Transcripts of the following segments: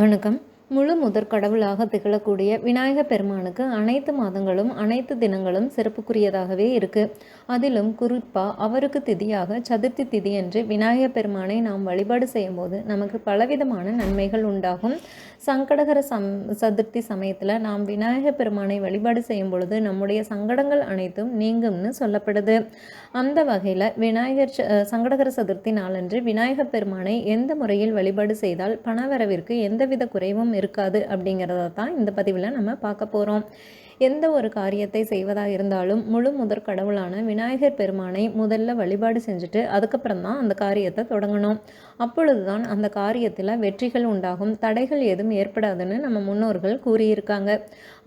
வணக்கம். முழு முதற் கடவுளாக திகழக்கூடிய விநாயக பெருமானுக்கு அனைத்து மாதங்களும் அனைத்து தினங்களும் சிறப்புக்குரியதாகவே இருக்கு. அதிலும் குறிப்பாக அவருக்கு திதியாக சதுர்த்தி திதி என்று விநாயக பெருமானை நாம் வழிபாடு செய்யும்போது நமக்கு பலவிதமான நன்மைகள் உண்டாகும். சங்கடகர சம் சதுர்த்தி சமயத்தில் நாம் விநாயக பெருமானை வழிபாடு செய்யும் பொழுது நம்முடைய சங்கடங்கள் அனைத்தும் நீங்கும்னு சொல்லப்படுது. அந்த வகையில் விநாயகர் சங்கடகர சதுர்த்தி நாளன்று விநாயகர் பெருமானை எந்த முறையில் வழிபாடு செய்தால் பணவரவிற்கு எந்தவித குறைவும் இருக்காது அப்படிங்கிறத தான் இந்த பதிவில் நம்ம பார்க்க போகிறோம் எந்த ஒரு காரியத்தை செய்வதாக இருந்தாலும் முழு முதற் கடவுளான விநாயகர் பெருமானை முதல்ல வழிபாடு செஞ்சுட்டு அதுக்கப்புறம் தான் அந்த காரியத்தை தொடங்கணும். அப்பொழுதுதான் அந்த காரியத்தில் வெற்றிகள் உண்டாகும். தடைகள் எதுவும் ஏற்படாதுன்னு நம்ம முன்னோர்கள் கூறியிருக்காங்க.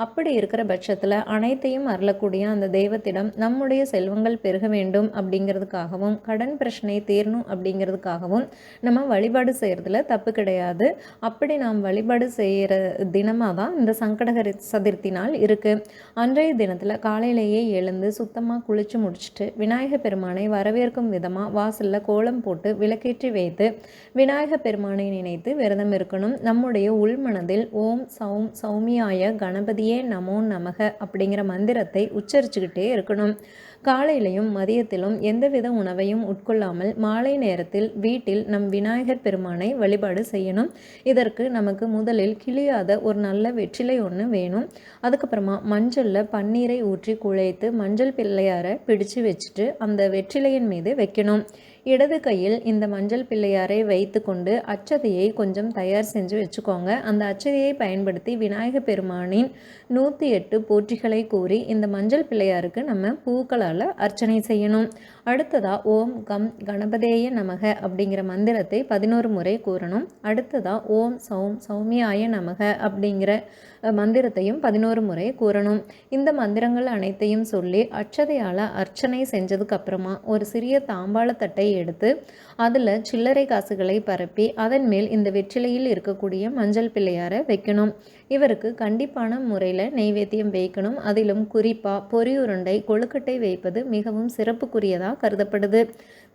அப்படி இருக்கிற பட்சத்தில் அனைத்தையும் அருளக்கூடிய அந்த தெய்வத்திடம் நம்முடைய செல்வங்கள் பெருக வேண்டும் அப்படிங்கிறதுக்காகவும் கடன் பிரச்சனை தீரணும் அப்படிங்கிறதுக்காகவும் நம்ம வழிபாடு செய்கிறதுல தப்பு கிடையாது. அப்படி நாம் வழிபாடு செய்கிற தினமாக தான் இந்த சங்கடகர சதுர்த்தி நாள் இருக்குது அன்றைய தினத்தில் காலையிலேயே எழுந்து சுத்தமாக குளித்து முடிச்சுட்டு விநாயகர் பெருமானை வரவேற்கும் விதமாக வாசலில் கோலம் போட்டு விளக்கேற்றி வைத்து விநாயக பெருமானை நினைத்து விரதம் இருக்கணும். நம்முடைய உள்மனதில் ஓம் சௌம் சௌமியாய கணபதியே நமோ நமக அப்படிங்கிற மந்திரத்தை உச்சரிச்சுக்கிட்டே இருக்கணும். காலையிலையும் மதியத்திலும் எந்தவித உணவையும் உட்கொள்ளாமல் மாலை நேரத்தில் வீட்டில் நம் விநாயகர் பெருமானை வழிபாடு செய்யணும். இதற்கு நமக்கு முதலில் கிளியாத ஒரு நல்ல வெற்றிலை ஒன்று வேணும். அதுக்கப்புறமா மஞ்சளில் பன்னீரை ஊற்றி குழைத்து மஞ்சள் பிள்ளையாரை பிடிச்சு வச்சுட்டு அந்த வெற்றிலையின் மீது வைக்கணும். இடது கையில் இந்த மஞ்சள் பிள்ளையாரை வைத்து கொண்டு அச்சதையை கொஞ்சம் தயார் செஞ்சு வச்சுக்கோங்க. அந்த அச்சதையை பயன்படுத்தி விநாயக பெருமானின் நூற்றி எட்டு போற்றிகளை கூறி இந்த மஞ்சள் பிள்ளையாருக்கு நம்ம பூக்களால் அர்ச்சனை செய்யணும். அடுத்ததா ஓம் கம் கணபதேய நமக அப்படிங்கிற மந்திரத்தை பதினோரு முறை கூறணும். அடுத்ததா ஓம் சௌம் சௌமியாய நமக அப்படிங்கிற மந்திரத்தையும் பதினோரு முறை கூறணும். இந்த மந்திரங்கள் அனைத்தையும் சொல்லி அச்சதையால் அர்ச்சனை செஞ்சதுக்கு அப்புறமா ஒரு சிறிய தாம்பாளத்தட்டை எடுத்து அதில் சில்லறை காசுகளை பரப்பி அதன் மேல் இந்த வெற்றிலையில் இருக்கக்கூடிய மஞ்சள் பிள்ளையாரை வைக்கணும். இவருக்கு கண்டிப்பான முறையில் நெய்வேத்தியம் வைக்கணும். அதிலும் குறிப்பாக பொரியுருண்டை கொழுக்கட்டை வைப்பது மிகவும் சிறப்புக்குரியதாக கருதப்படுது.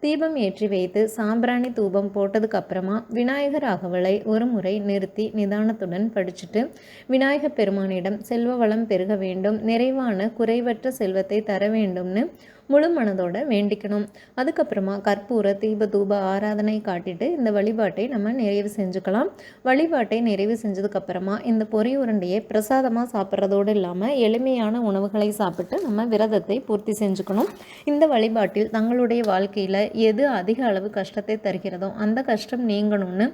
தீபம் ஏற்றி வைத்து சாம்பிராணி தூபம் போட்டதுக்கு அப்புறமா விநாயகர் அகவலை ஒரு முறை நிறுத்தி நிதானத்துடன் படிச்சுட்டு விநாயகர் பெருமானிடம் செல்வ வளம் பெருக வேண்டும் நிறைவான குறைவற்ற செல்வத்தை தர வேண்டும்னு முழு மனதோட வேண்டிக்கணும். அதுக்கப்புறமா கற்பூர தீப தூப ஆராதனை காட்டிட்டு இந்த வழிபாட்டை நம்ம நிறைவு செஞ்சுக்கலாம். வழிபாட்டை நிறைவு செஞ்சதுக்கப்புறமா இந்த பொறி உருண்டையை பிரசாதமாக சாப்பிட்றதோடு இல்லாமல் எளிமையான உணவுகளை சாப்பிட்டு நம்ம விரதத்தை பூர்த்தி செஞ்சுக்கணும். இந்த வழிபாட்டில் தங்களுடைய வாழ்க்கையில் எது அதிக அளவு கஷ்டத்தை தருகிறதோ அந்த கஷ்டம் நீங்கணும்னு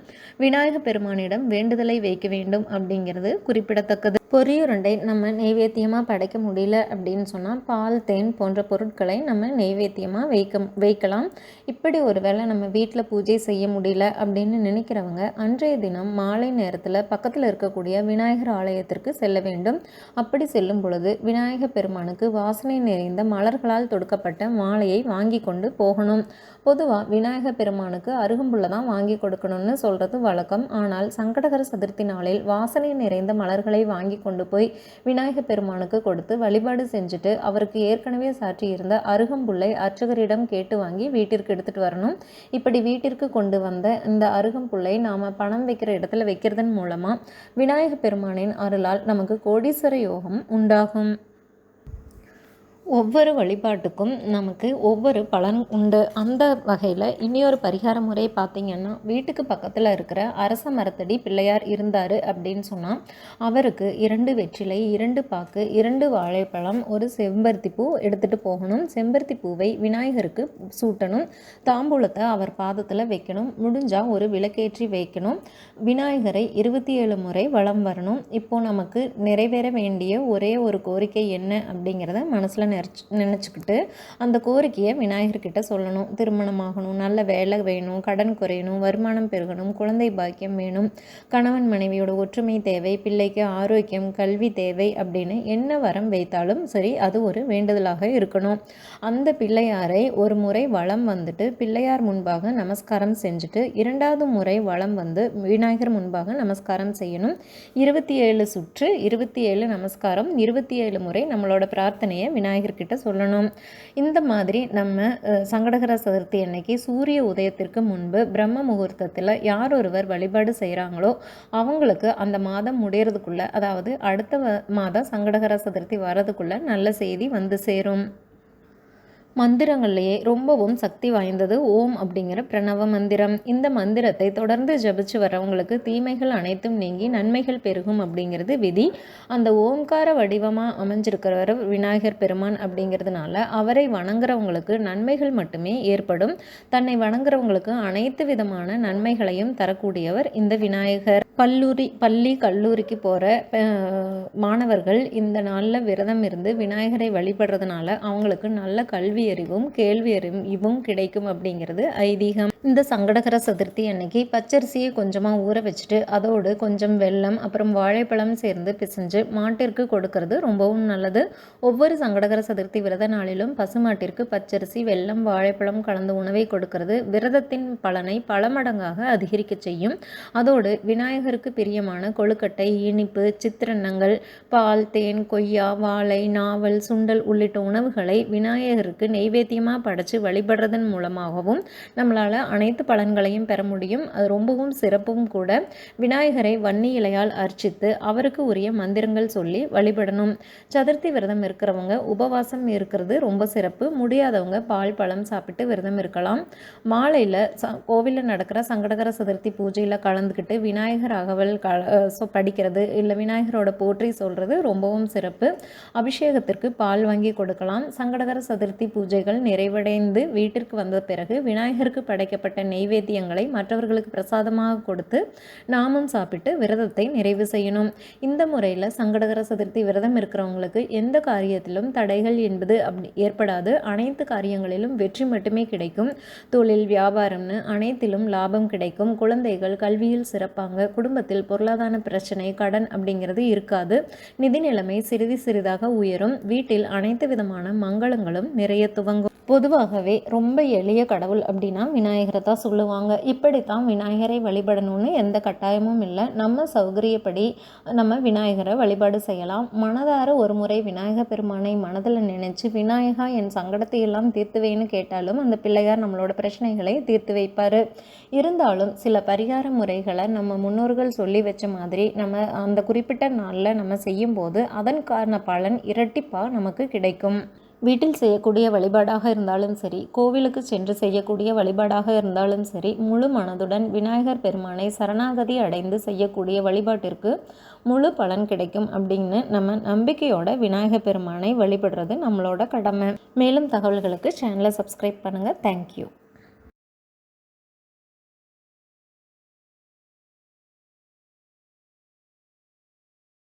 விநாயக பெருமானிடம் வேண்டுதலை வைக்க வேண்டும் அப்படிங்கிறது குறிப்பிடத்தக்கது. பொரியுருண்டை நம்ம நெய்வேத்தியமாக படைக்க முடியல அப்படின்னு சொன்னால் பால் தேன் போன்ற பொருட்களை நம்ம நெய்வேத்தியமாக வைக்க வைக்கலாம். இப்படி ஒரு வேளை நம்ம வீட்டில் பூஜை செய்ய முடியல அப்படின்னு நினைக்கிறவங்க அன்றைய தினம் மாலை நேரத்தில் பக்கத்தில் இருக்கக்கூடிய விநாயகர் ஆலயத்திற்கு செல்ல வேண்டும். அப்படி செல்லும் பொழுது விநாயகர் பெருமானுக்கு வாசனை நிறைந்த மலர்களால் தொடுக்கப்பட்ட மாலையை வாங்கி கொண்டு போகணும். பொதுவாக விநாயகர் பெருமானுக்கு அருகம்புல்ல தான் வாங்கி கொடுக்கணும்னு சொல்கிறது வழக்கம். ஆனால் சங்கடகர சதுர்த்தி நாளில் வாசனை நிறைந்த மலர்களை வாங்கி கொண்டு போய் விநாயகர் பெருமானுக்கு கொடுத்து வழிபாடு செஞ்சுட்டு அவருக்கு ஏற்கனவே சாற்றியிருந்த அருகம்புல்லை அர்ச்சகரிடம் கேட்டு வாங்கி வீட்டிற்கு எடுத்துகிட்டு வரணும். இப்படி வீட்டிற்கு கொண்டு வந்த இந்த அருகம்புல்லை நாம் பணம் வைக்கிற இடத்துல வைக்கிறதன் மூலமாக விநாயகர் பெருமானின் அருளால் நமக்கு கோடீஸ்வர யோகம் உண்டாகும். ஒவ்வொரு வழிபாட்டுக்கும் நமக்கு ஒவ்வொரு பலன் உண்டு. அந்த வகையில் இனியொரு பரிகார முறை பார்த்திங்கன்னா வீட்டுக்கு பக்கத்தில் இருக்கிற அரச மரத்தடி பிள்ளையார் இருந்தார் அப்படின்னு சொன்னால் அவருக்கு இரண்டு வெற்றிலை இரண்டு பாக்கு இரண்டு வாழைப்பழம் ஒரு செம்பருத்தி பூ எடுத்துகிட்டு போகணும். செம்பருத்தி பூவை விநாயகருக்கு சூட்டணும். தாம்பூலத்தை அவர் பாதத்தில் வைக்கணும். முடிஞ்சால் ஒரு விளக்கேற்றி வைக்கணும். விநாயகரை இருபத்தி ஏழு முறை வளம் வரணும். இப்போது நமக்கு நிறைவேற வேண்டிய ஒரே ஒரு கோரிக்கை என்ன அப்படிங்கிறத மனசில் நினச்சி நினச்சிக்கிட்டு அந்த கோரிக்கையை விநாயகர்கிட்ட சொல்லணும். திருமணம் ஆகணும் நல்ல வேலை வேணும் கடன் குறையணும் வருமானம் பெருகணும் குழந்தை பாக்கியம் வேணும் கணவன் மனைவியோட ஒற்றுமை தேவை பிள்ளைக்கு ஆரோக்கியம் கல்வி தேவை அப்படின்னு என்ன வரம் வைத்தாலும் சரி அது ஒரு வேண்டுதலாக இருக்கணும். அந்த பிள்ளையாரை ஒரு முறை வளம் வந்துட்டு பிள்ளையார் முன்பாக நமஸ்காரம் செஞ்சுட்டு இரண்டாவது முறை வளம் வந்து விநாயகர் முன்பாக நமஸ்காரம் செய்யணும். இருபத்தி ஏழு சுற்று இருபத்தி ஏழு நமஸ்காரம் இருபத்தி ஏழு முறை நம்மளோட பிரார்த்தனையை விநாயகர் விநாயகர்கிட்ட சொல்லணும். இந்த மாதிரி நம்ம சங்கடகர சதுர்த்தி அன்னைக்கு சூரிய உதயத்திற்கு முன்பு பிரம்ம முகூர்த்தத்தில் யார் ஒருவர் வழிபாடு செய்கிறாங்களோ அவங்களுக்கு அந்த மாதம் முடியறதுக்குள்ள அதாவது அடுத்த மாதம் சங்கடகர சதுர்த்தி வர்றதுக்குள்ள நல்ல செய்தி வந்து சேரும். மந்திரங்கள்லேயே ரொம்பவும் சக்தி வாய்ந்தது ஓம் அப்படிங்கிற பிரணவ மந்திரம். இந்த மந்திரத்தை தொடர்ந்து ஜபிச்சு வரவங்களுக்கு தீமைகள் அனைத்தும் நீங்கி நன்மைகள் பெருகும் அப்படிங்கிறது விதி. அந்த ஓம்கார வடிவமாக அமைஞ்சிருக்கிறவர் விநாயகர் பெருமான் அப்படிங்கிறதுனால அவரை வணங்குறவங்களுக்கு நன்மைகள் மட்டுமே ஏற்படும். தன்னை வணங்குறவங்களுக்கு அனைத்து விதமான நன்மைகளையும் தரக்கூடியவர் இந்த விநாயகர். பல்லூரி பள்ளி கல்லூரிக்கு போகிற மாணவர்கள் இந்த நாளில் விரதம் இருந்து விநாயகரை வழிபடுறதுனால அவங்களுக்கு நல்ல கல்வி அறிவும் கேள்வி அறிவும் கிடைக்கும் அப்படிங்கிறது ஐதீகம். இந்த சங்கடகர சதுர்த்தி அன்னைக்கு பச்சரிசியை கொஞ்சமாக ஊற வச்சுட்டு அதோடு கொஞ்சம் வெல்லம் அப்புறம் வாழைப்பழம் சேர்ந்து பிசைஞ்சு மாட்டிற்கு கொடுக்கறது ரொம்பவும் நல்லது. ஒவ்வொரு சங்கடகர சதுர்த்தி விரத நாளிலும் பசுமாட்டிற்கு பச்சரிசி வெல்லம் வாழைப்பழம் கலந்த உணவை கொடுக்கறது. விரதத்தின் பலனை பல மடங்காக அதிகரிக்க செய்யும். அதோடு விநாயகருக்கு பிரியமான கொழுக்கட்டை இனிப்பு சித்திரன்னங்கள் பால் தேன் கொய்யா வாழை நாவல் சுண்டல் உள்ளிட்ட உணவுகளை விநாயகருக்கு நெய்வேத்தியமாக படைச்சு வழிபடுறதன் மூலமாகவும் நம்மளால் அனைத்து பலன்களையும் பெற முடியும். அது ரொம்பவும் சிறப்பும் கூட. விநாயகரை வன்னி இலையால் அர்ச்சித்து அவருக்கு உரிய மந்திரங்கள் சொல்லி வழிபடணும். சதுர்த்தி விரதம் இருக்கிறவங்க உபவாசம் இருக்கிறது ரொம்ப சிறப்பு. முடியாதவங்க பால் பழம் சாப்பிட்டு விரதம் இருக்கலாம். மாலையில் ச கோவிலில் நடக்கிற சங்கடகர சதுர்த்தி பூஜையில் கலந்துக்கிட்டு விநாயகர் அகவல் க படிக்கிறது இல்லை விநாயகரோட போற்றி சொல்கிறது ரொம்பவும் சிறப்பு. அபிஷேகத்திற்கு பால் வாங்கி கொடுக்கலாம். சங்கடகர சதுர்த்தி பூஜைகள் நிறைவடைந்து வீட்டிற்கு வந்த பிறகு விநாயகருக்கு படைக்கப்பட்ட நெய்வேத்தியங்களை மற்றவர்களுக்கு பிரசாதமாக கொடுத்து நாமும் சாப்பிட்டு விரதத்தை நிறைவு செய்யணும். இந்த முறையில் சங்கடகர சதுர்த்தி விரதம் இருக்கிறவங்களுக்கு எந்த காரியத்திலும் தடைகள் என்பது அப்படி ஏற்படாது. அனைத்து காரியங்களிலும் வெற்றி மட்டுமே கிடைக்கும். தொழில் வியாபாரம்னு அனைத்திலும் லாபம் கிடைக்கும். குழந்தைகள் கல்வியில் சிறப்பாங்க. குடும்பத்தில் பொருளாதார பிரச்சனை கடன் அப்படிங்கிறது இருக்காது. நிதி நிலைமை சிறிது சிறிதாக உயரும். வீட்டில் அனைத்து விதமான மங்களங்களும் நிறைய துவங்கும். பொதுவாகவே ரொம்ப எளிய கடவுள் அப்படின்னா விநாயகரை தான் சொல்லுவாங்க. இப்படித்தான் விநாயகரை வழிபடணும்னு எந்த கட்டாயமும் இல்லை. நம்ம சௌகரியப்படி நம்ம விநாயகரை வழிபாடு செய்யலாம். மனதார ஒரு முறை விநாயகர் பெருமானை மனதில் நினைச்சு விநாயகா என் சங்கடத்தை எல்லாம் தீர்த்துவேன்னு கேட்டாலும் அந்த பிள்ளையார் நம்மளோட பிரச்சனைகளை தீர்த்து வைப்பார். இருந்தாலும் சில பரிகார முறைகளை நம்ம முன்னோர்கள் சொல்லி வச்ச மாதிரி நம்ம அந்த குறிப்பிட்ட நாளில் நம்ம செய்யும்போது அதன் காரண பலன் இரட்டிப்பாக நமக்கு கிடைக்கும். வீட்டில் செய்யக்கூடிய வழிபாடாக இருந்தாலும் சரி கோவிலுக்கு சென்று செய்யக்கூடிய வழிபாடாக இருந்தாலும் சரி முழு மனதுடன் விநாயகர் பெருமானை சரணாகதி அடைந்து செய்யக்கூடிய வழிபாட்டிற்கு முழு பலன் கிடைக்கும் அப்படின்னு நம்ம நம்பிக்கையோட விநாயகர் பெருமானை வழிபடுறது நம்மளோட கடமை. மேலும் தகவல்களுக்கு சேனலை சப்ஸ்கிரைப் பண்ணுங்கள் தேங்க்யூ